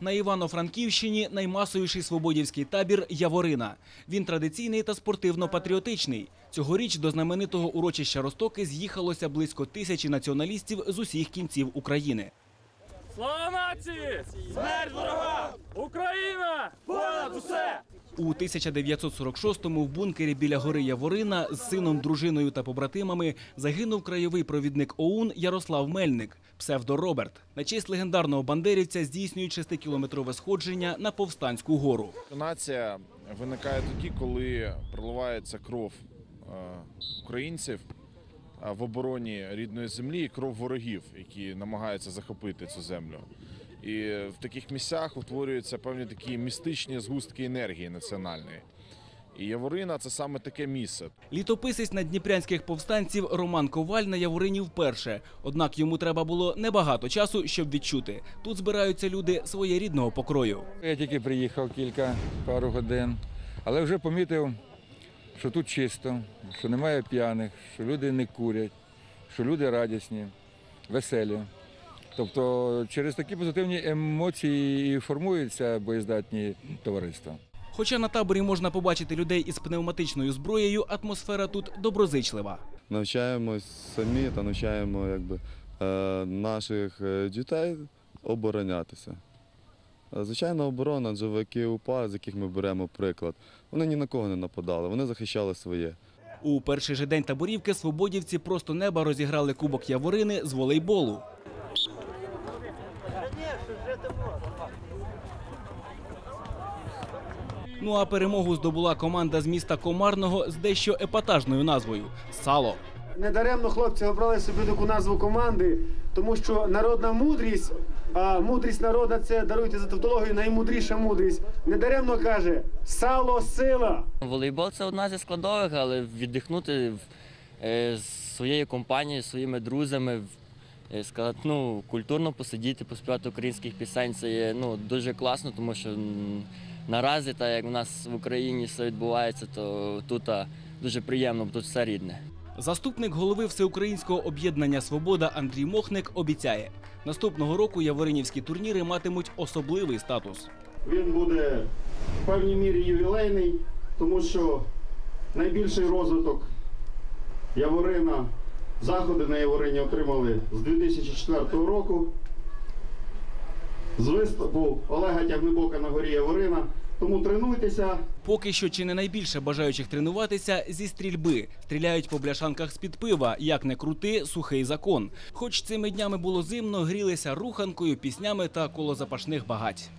На Івано-Франківщині наймасовіший свободівський табір Яворина. Він традиційний та спортивно-патріотичний. Цьогоріч до знаменитого урочища Ростоки з'їхалося близько тисячі націоналістів з усіх кінців України. Слава нації! Смерть ворога! Україна! Понад усе! У 1946-му в бункері біля гори Яворина з сином, дружиною та побратимами загинув краєвий провідник ОУН Ярослав Мельник, псевдо Роберт. На честь легендарного бандерівця здійснюють 6-кілометрове сходження на Повстанську гору. Нація виникає тоді, коли проливається кров е, українців е, в обороні рідної землі і кров ворогів, які намагаються захопити цю землю. І в таких місцях утворюються певні такі містичні згустки енергії національної. І Яворина це саме таке місце. Літописець наддніпрянських повстанців Роман Коваль на Яворині вперше. Однак йому треба було небагато часу, щоб відчути. Тут збираються люди своєрідного покрою. Я тільки приїхав кілька пару годин, але вже помітив, що тут чисто, що немає п'яних, що люди не курять, що люди радісні, веселі. Тобто через такі позитивні емоції і формуються боєздатні товариства. Хоча на таборі можна побачити людей із пневматичною зброєю, атмосфера тут доброзичлива. навчаємось самі та навчаємо якби, е, наших е, дітей оборонятися. Е, Звичайна оборона, джовики УПА, з яких ми беремо приклад, вони ні на кого не нападали, вони захищали своє. У перший же день таборівки свободівці просто неба розіграли кубок Яворини з волейболу. Ну а перемогу здобула команда з міста Комарного з дещо епатажною назвою Сало. Недаремно хлопці обрали собі таку назву команди, тому що народна мудрість, а мудрість народна це даруйте за тавтологію наймудріша мудрість. Недаремно каже сало сила. Волейбол це одна зі складових, але віддихнути е, з своєю компанією, своїми друзями, сказати, ну, культурно посидіти, поспівати українських пісень, це є ну, дуже класно, тому що наразі, так як у нас в Україні все відбувається, то тут дуже приємно, бо тут все рідне. Заступник голови Всеукраїнського об'єднання Свобода Андрій Мохник обіцяє, наступного року яворинівські турніри матимуть особливий статус. Він буде в певній мірі ювілейний, тому що найбільший розвиток Яворина, заходи на Яворині отримали з 2004 року. З виступу Олега Тягнебока на горі Яворина. Тому тренуйтеся, Поки що чи не найбільше бажаючих тренуватися зі стрільби. Стріляють по бляшанках з-під пива. Як не крути, сухий закон. Хоч цими днями було зимно, грілися руханкою, піснями та коло запашних багать.